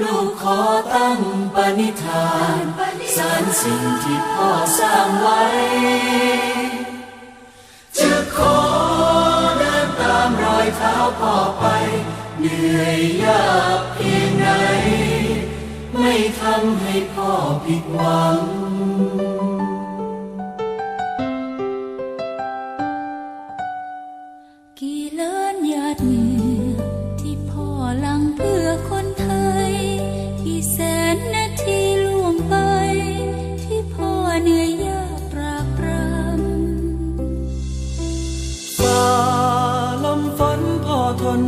ลูกขอตั้งปณิธานสารสิ่งที่พ่อสร้างไว้ จะขอเดินตามรอยเท้าพ่อไป เหนื่อยยากเพียงไหนไม่ทำให้พ่อผิดหวัง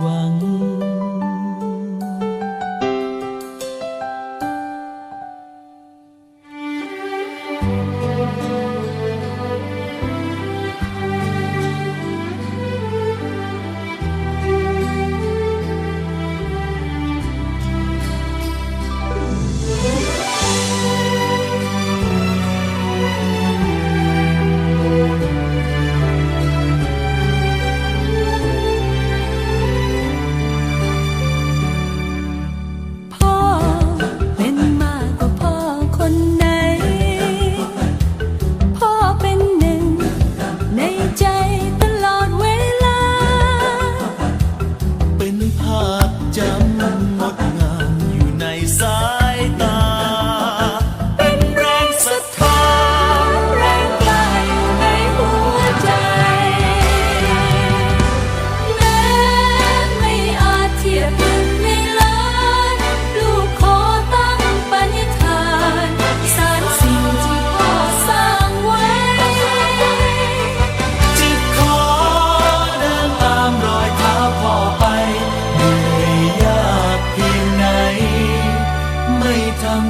望